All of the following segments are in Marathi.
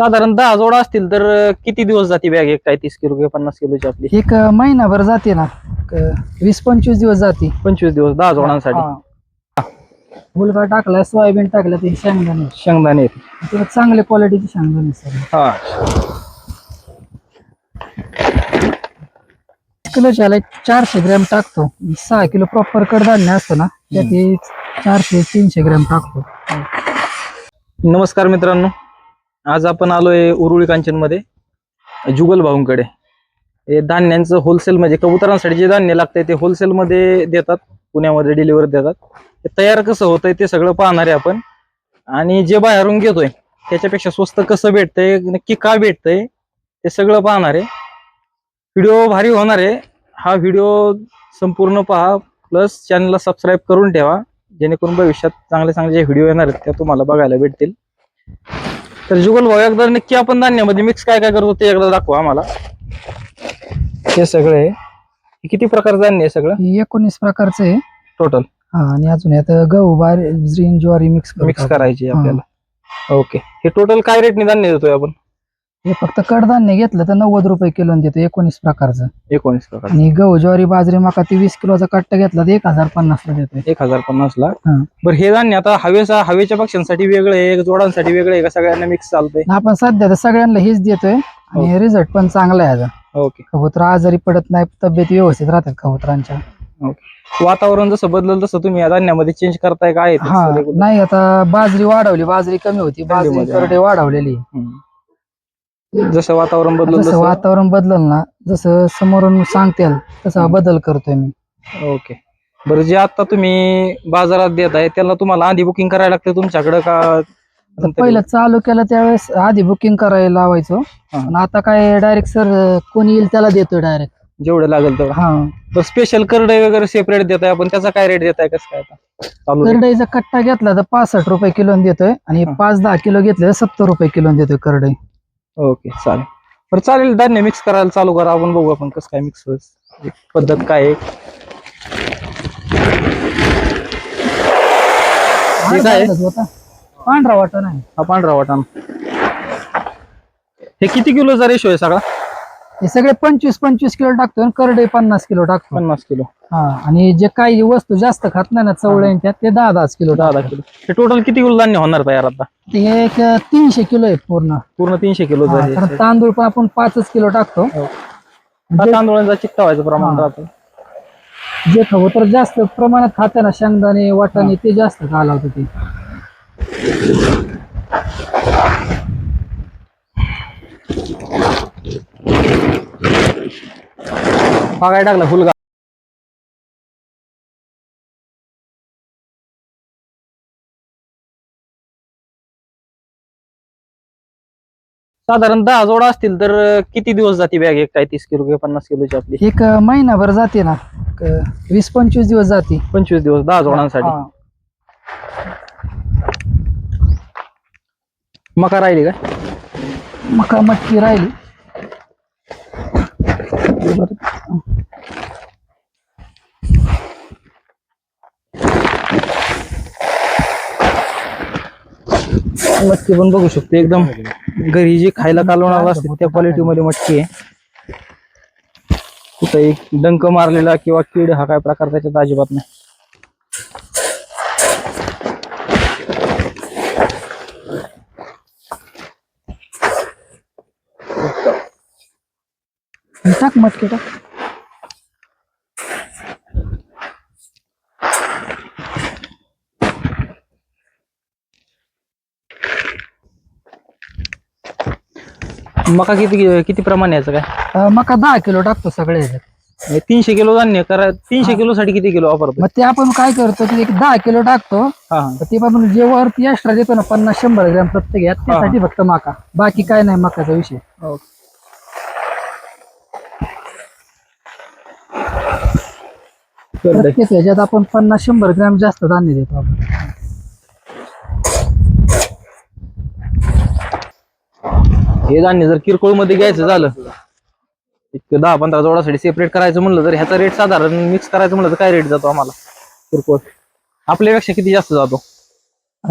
साधारण दहा जोडा असतील तर किती दिवस जाते बॅग एक काय तीस किलो किंवा पन्नास किलोची आपली? एक महिनाभर जाते ना. क- वीस पंचवीस दिवस जाते. पंचवीस दिवस दहा जोडांसाठी. मुलगा टाकला सोयाबीन टाकलं ते शेंगदाणे. शेंगदाणे. त्याला चांगल्या क्वालिटीचे शेंगदाणे सर हा. किलोच्या ह्याला चारशे ग्रॅम टाकतो. सहा किलो प्रॉपर कडधान्य असतं ना त्यात हे चारशे तीनशे ग्रॅम टाकतो. नमस्कार मित्रांनो. आज आपण आलोय उरुळी कांचनमध्ये जुगल भाऊंकडे. हे धान्यांचं होलसेल म्हणजे कबुतरांसाठी जे धान्य लागतंय ते होलसेल मध्ये देतात पुण्यामध्ये डिलिव्हर देतात. ते तयार कसं होतंय ते सगळं पाहणार आहे आपण. आणि जे बाहेरून घेतोय त्याच्यापेक्षा स्वस्त कसं भेटतंय नक्की का भेटतंय ते सगळं पाहणार आहे. व्हिडिओ भारी होणार आहे. हा व्हिडिओ संपूर्ण पहा प्लस चॅनलला सबस्क्राईब करून ठेवा. जेणेकरून भविष्यात चांगले चांगले जे व्हिडिओ येणार आहेत त्या तुम्हाला बघायला भेटतील. तर जुगल भाऊ एकदा नक्की आपण धान्यामध्ये मिक्स काय काय करतो ते एकदा दाखवा आम्हाला. हे सगळे हे किती प्रकार धान्य आहे सगळं? हे एकोणीस प्रकारचं आहे. टोटल हा आणि अजून यात गहू बाजरी ज्वारी मिक्स मिक्स करायची आपल्याला. ओके हे टोटल काय रेटने धान्य देतोय आपण? हे फक्त कडधान्य घेतलं तर नव्वद रुपये किलो देतो एकोणीस प्रकारचं. एकोणीस प्रकार आणि गहू ज्वारी बाजरी मका ती वीस किलोचा कट्टा घेतला तर एक हजार पन्नास ला देतोय. एक हजार पन्नास ला. हा. बरं हे धान्य आता हवेचा हवेच्या पक्ष्यांसाठी वेगळं आहे जोडांसाठी वेगळं आहे का? सगळ्यांना मिक्स चालतंय. आपण सध्या तर सगळ्यांना हेच देतोय आणि रिझल्ट पण चांगला आहे याचा ओके. कबूतर आजारी पडत नाही तब्येत व्यवस्थित राहतात कबुतरांच्या. वातावरण जसं बदलल तसं तुम्ही या धान्यामध्ये चेंज करताय काय हा? नाही आता बाजरी वाढवली बाजरी कमी होती बाजरी थंडीमध्ये, हा. करडे वाढवलेली. हम्म. जसं वातावरण बदलल जसं वातावरण बदलल ना जसं समोरून सांगतील तसा बदल करतोय मी. ओके. बरं जे आता तुम्ही बाजारात देत आहे त्याला तुम्हाला आधी बुकिंग करायला लागतं तुमच्याकडे का? तर नंतर पहिलं चालू केलं त्यावेळेस आधी बुकिंग करायला लावायचो. हा. पण आता काय डायरेक्ट सर कोणी येईल त्याला देतोय डायरेक्ट जेवढं लागेल तेवढं. हा. बरं स्पेशल करडे वगैरे सेपरेट देत आहे आपण त्याचा काय रेट देत आहे कसं काय आता? चालू आहे. करडईचा कट्टा घेतला तर पासष्ट रुपये किलो देतोय आणि हा. पाच दहा किलो घेतले तर सत्तर रुपये किलो देतोय करडई. ओके चालेल. बरं चालेल धान्य मिक्स करायला चालू करा. आपण बघू आपण कसं काय मिक्स होईल. पद्धत काय आहे. आहे? पांढरा वाटा नाही. हा पांढरा वाटाण. हे किती किलोचा रेशो आहे सगळा? हे सगळे पंचवीस पंचवीस किलो टाकतो आणि करडई पन्नास किलो टाकतो पन्नास किलो. हा आणि जे काही वस्तू जास्त खात नाही ना चवळ्यांच्या ते दहा दहा किलो दहा दहा किलो. हे टोटल किती किलो धान्य होणार तयार आता? ते एक तीनशे किलो आहे पूर्ण. पूर्ण तीनशे किलो हा, कारण तांदूळ पण आपण पाचच किलो टाकतो. तांदूळांचा चिकटा व्हायचं प्रमाण हा. राहतं. जे खावं तर जास्त प्रमाणात खाते ना शेंगदाणे वाटाणे ते जास्त खायला होतं ते. काय टाकला फुलगा साधारण दहा जोडा असतील तर किती दिवस जाते बॅग एक? काय तीस किलो किंवा पन्नास किलोची आपली? एक महिनाभर जाते ना. वीस पंचवीस दिवस जाते. पंचवीस दिवस दहा जोडांसाठी. हा. मका राहिली का? मका मटकी राहिली. मटकी पण बघू शकतो. एकदम घरी जे खायला कालवणार असते त्या क्वालिटी मध्ये मटकी आहे. कुठं एक डंक मारलेला किंवा कीड हा काय प्रकार त्याच्यात अजिबात नाही. टाक मटकी टाक. मका किती किती प्रमाण याचं काय? अं, मका दहा किलो टाकतो सगळे ह्याच्यात. म्हणजे तीनशे किलो धान्य करा तीनशे किलो साठी किती किलो वापरतो? मग ते आपण काय करतो की एक दहा किलो टाकतो हा हा. तर ते आपण जे वरती एक्स्ट्रा देतो ना पन्नास शंभर ग्रॅम प्रत्येक यात त्यासाठी फक्त मका. बाकी काय नाही मकाचा विषय. करडे. प्रत्येक ह्याच्यात आपण पन्नास शंभर ग्रॅम जास्त धान्य देतो आपण. हे धान्य जर किरकोळमध्ये घ्यायचं झालं एक दहा पंधरा जोडासाठी सेपरेट करायचं म्हणलं तर ह्याचा रेट साधारण मिक्स करायचं म्हणलं तर काय रेट जातो आम्हाला? किरकोळ. आपल्यापेक्षा किती जास्त जातो?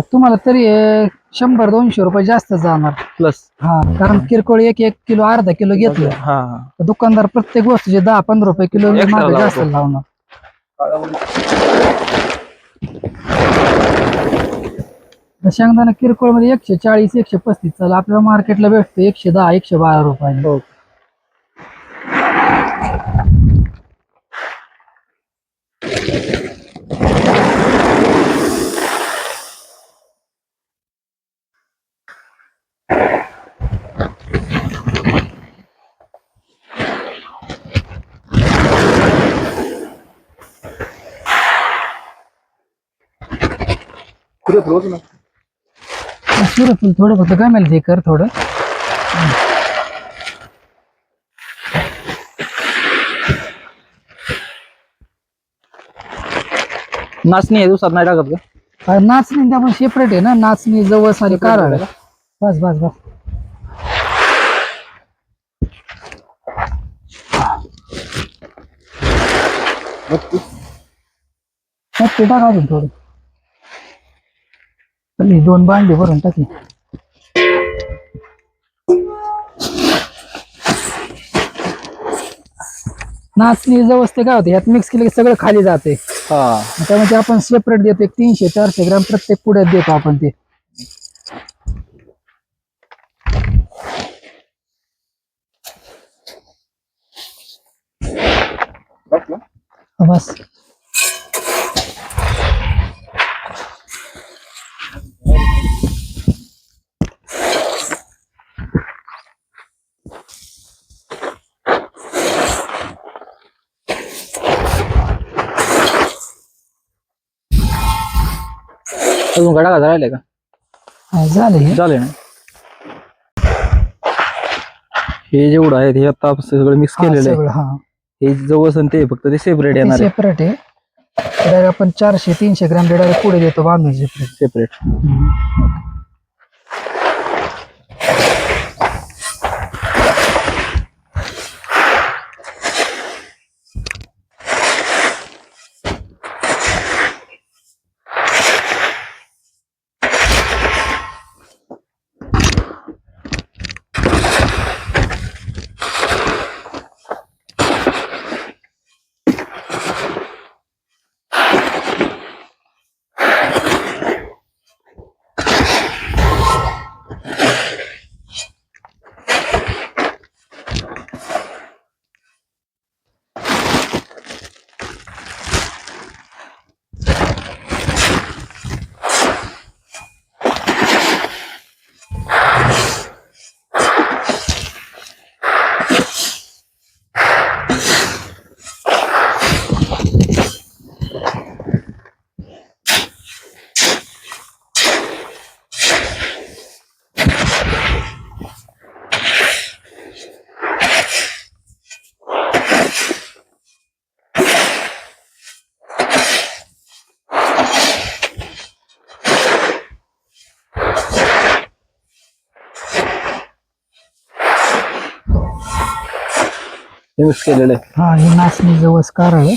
तुम्हाला तरी अं, शंभर दोनशे रुपये जास्त जाणार. प्लस हा कारण किरकोळ एक एक किलो अर्धा किलो घेतलं. हा हा. तर दुकानदार प्रत्येक वस्तूचे दहा पंधरा रुपये किलो Extra मागे जास्त लावतो. लावणार. शेंगदाणा किरकोळमध्ये एकशे चाळीस एकशे पस्तीस. चालू आपल्याला मार्केटला भेटतो एकशे दहा एकशे बारा रुपयाने. हो. सूर्यफूल थोडं फक्त. गमेल ते कर थोडं. नाचणी आहे दिवसात नाही टाकत का? नाचणी ते आपण सेपरेट आहे ना. नाचणी जवस आणि कारळ बस बस बस. मग ते टाक अजून थोडं. ही दोन भांडी भरून टाकी नाचणी जवस ते काय होते यात मिक्स केलं की सगळं खाली जाते. हा. त्यामध्ये आपण सेपरेट देतो एक तीनशे चारशे ग्राम प्रत्येक पुढ्यात देतो आपण ते. बस अजून काय टाकायचं राहिलंय का? हा, झालं झाले ना? हे जेवढं आहे हे आता सगळं मिक्स केलेलं आहे. हा. हे जवळ ते फक्त ते सेपरेट येणार सेपरेट आहे. आपण चारशे तीनशे ग्राम पुढे देतो बांधून सेपरेट सेपरेट हे मिक्स केलेलं आहे. हा हे नाचणी जवस कार आहे.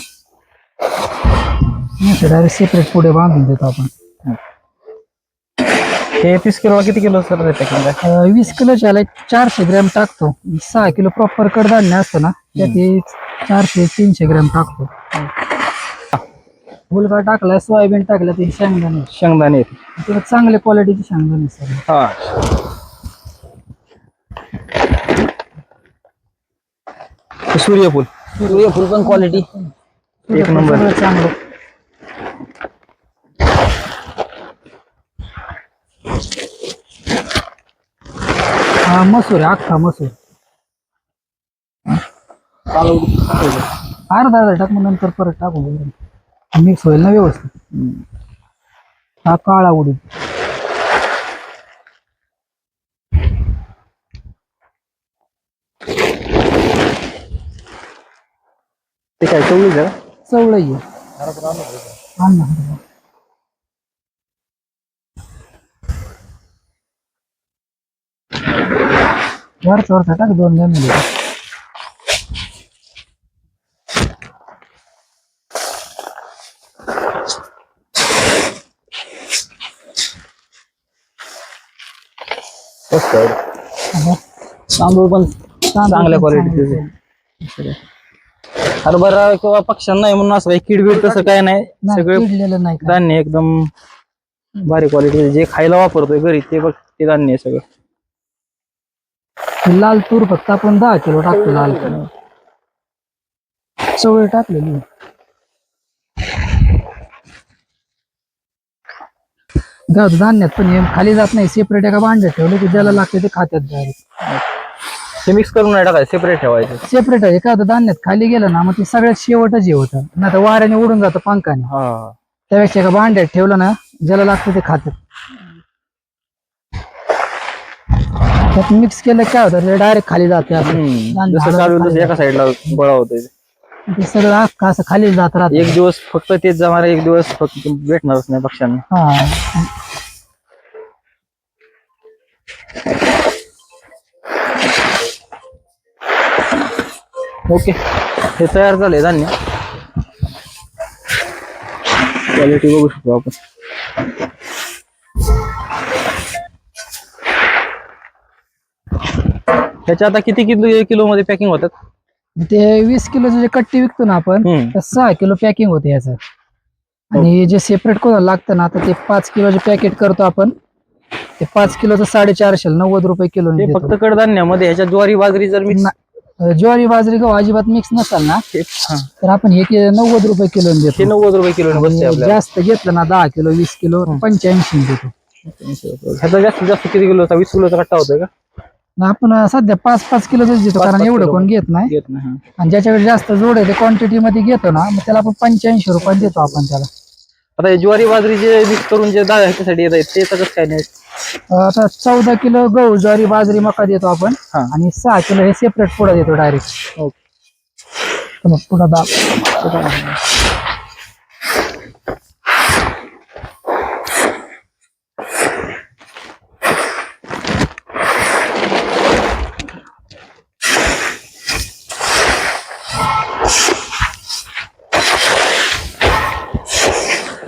डायरेक्ट सेपरेट पुढे बांधून देतो आपण. हे तीस किलो किती किलो सर पॅकिंग आहे अं, वीस किलोच्या याला चारशे ग्रॅम टाकतो. सहा किलो प्रॉपर कडधान्य असतं ना त्यात हे चारशे तीनशे ग्रॅम टाकतो. मुलगा टाकलाय सोयाबीन टाकलं ते शेंगदाणे. शेंगदाणे. आहेत. चांगल्या क्वालिटीचे शेंगदाणे सर हे. सूर्यफूल सूर्यफूल पण क्वालिटी एक नंबर. चांगलं. हा मसूर आहे अख्खा मसूर. अर्धा अर्धा टाक मग नंतर परत टाकू मिक्स होईल ना व्यवस्थित? हा काळा उडीद. ते काय चवळीच आहे का? चवळी. आहे आण ना. वरचा वरचा टाक दोन त्याच्यावर तांदूळ पण चांगल्या क्वालिटीचे हरभरा किंवा पक्ष्यांना नाही म्हणून असं काही किडबीड तसं काय नाही. सगळे किडलेलं नाही धान्य एकदम भारी क्वालिटी जे खायला वापरतोय घरी ते बघ ते धान्य आहे सगळं. ही लाल तूर फक्त आपण दहा किलो टाकतो लाल. किलो चवळी टाकलेली धान्यात पण हे खाली जात नाही. सेपरेट एका भांड्यात ठेवलं की ज्याला लागते ते खात्यात डायरेक्ट ते मिक्स करून नाही टाकायचं सेपरेट ठेवायचं. सेपरेट आहे. एका धान्यात खाली गेलं ना मग ते सगळ्यात शेवटच हे होतं. नाही तर वाऱ्याने उडून जातं पंखाने. हा. त्यापेक्षा एका भांड्यात ठेवलं ना ज्याला लागतं ते त्यात मिक्स केलं काय होतं? डायरेक्ट खाली जाते असं. हम्म. धान्य जसं चालू तसं एका साईडला बळा होतोय. ते सगळं अख्खं असं खाली जात राहत. एक दिवस फक्त तेच जाणार एक दिवस फक्त भेटणारच नाही पक्ष्यांना. हा. ओके. हे तयार झाले धान्य. क्वालिटी बघू शकतो आपण. त्याच्या आता किती किलो किलो मध्ये पॅकिंग होतात? ते वीस किलोचे जे कट्टी विकतो ना आपण हम्म. तर सहा किलो पॅकिंग होते याचं. आणि जे सेपरेट कोणाला लागतं ना आता ते पाच किलोचे पॅकेट करतो आपण ते पाच किलोचं साडेचारशे नव्वद रुपये किलो ते फक्त कडधान्यामध्ये ह्याच्या ज्वारी बाजरी जर मिक्स ज्वारी बाजरी गहू अजिबात मिक्स नसाल ना तर आपण हे कि- नव्वद रुपये किलो हे देतो. नव्वद रुपये किलो बसते आणि आपल्याला. जास्त घेतलं ना दहा किलो वीस किलो पंच्याऐंशी देतो. ह्याचा जास्तीत जास्त किती किलोचा वीस किलोचा कट्टा होतोय का? आणि आपण सध्या पाच पाच किलोच देतो कारण पाच एवढं किलो. कोण घेत नाही. घेत नाही. आणि ज्याच्याकडे जास्त जोड आहे ते क्वांटिटी मध्ये घेतो ना मग त्याला आपण पंच्याऐंशी रुपये देतो आपण त्याला. आता हे ज्वारी बाजरी जे मिक्स करून जे डाळ ह्याच्यासाठी येत आहेत ते कसं काय नाही. आता चौदा किलो गहू ज्वारी बाजरी मका देतो आपण. हा. आणि सहा किलो हे सेपरेट पुढे देतो डायरेक्ट ओके पुढे दाब.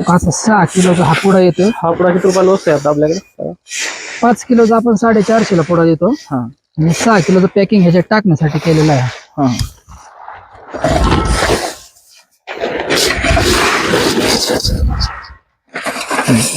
असं सहा किलोचा हा पुडा येतो हा पुढा किती रुपयाला वस्तू आहे आता आपल्याकडे? पाच किलोचा आपण साडेचारशेला पुडा देतो. हा. आणि सहा किलोचं पॅकिंग ह्याच्यात टाकण्यासाठी केलेलं आहे. हा.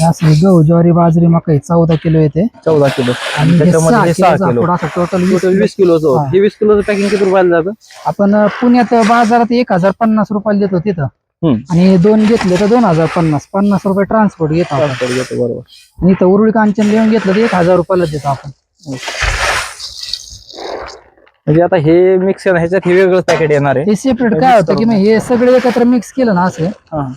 असं हे गहू ज्वारी बाजरी मका हे चौदा किलो येते. चौदा किलो. आणि हे त्याच्यामध्ये सहा हे सहा किलोचा किलो. पुडा असं टोटल वीस टोटल वीस किलोचं. होतं हे वीस किलोचं पॅकिंग किती रुपयाला जातं? आपण पुण्यात बाजारात एक हजार पन्नास रुपयाला देतो तिथं. आणि दोन घेतले तर दोन हजार पन्नास. पन्नास रुपये ट्रान्सपोर्ट घेतो आपण. Transport घेतो, बरोबर. आणि इथं उरुळी कांचन लिहून घेतलं तर एक हजार रुपयाला देतो आपण. म्हणजे आता हे मिक्स ह्याच्यात हे वेगळं पॅकेट येणार आहे. ते सेपरेट काय होतं की मग हे सगळे एकत्र मिक्स केलं ना असं हा.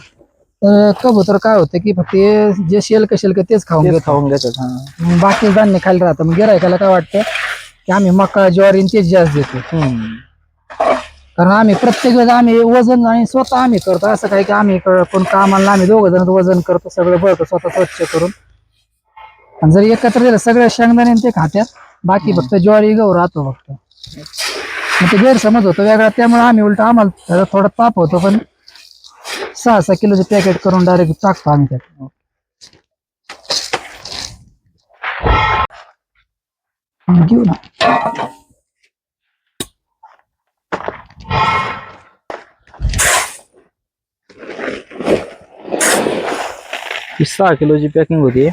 तर कबूतर काय होतं की फक्त हे जे शेल्क शेल्क तेच खाऊन तेच घेतो. खाऊन घेतात हा. मग बाकी धान्य खायला राहतं. मग गिरायकाला काय वाटतं? की आम्ही मका ज्वारी आणि तेच जास्त देतो. हम्म. कारण आम्ही प्रत्येक वेळेस आम्ही वजन आणि स्वतः आम्ही करतो. असं काय की आम्ही कोण कामाला आम्ही दोघं जण वजन करतो सगळं बळतो स्वतः स्वच्छ करून. आणि जर एकत्र दिलं सगळं शेंगदाणे आणि ते खात्यात. बाकी फक्त ज्वारी गहू राहतो फक्त. मग ते गैरसमज होतो वेगळा. त्यामुळे आम्ही उलट आम्हाला थोडा ताप होतो पण सहा सहा किलोचे पॅकेट करून डायरेक्ट टाकतो आम्ही त्यात. घेऊ ना. ही सहा किलोची पॅकिंग होती.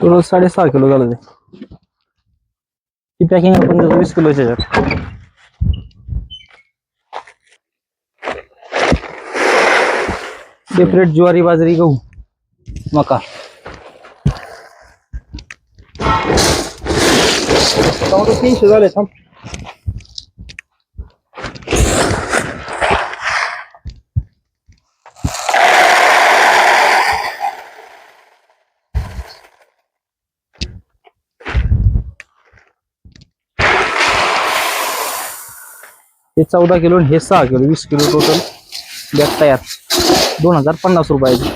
टोटल साडेसहा किलो झालं ते ही पॅकिंग ज्वारी बाजरी गहू मका तीनशे झाले हे चौदा किलो आणि हे सहा किलो वीस किलो टोटल बॅग तयार. दोन हजार पन्नास रुपयाची.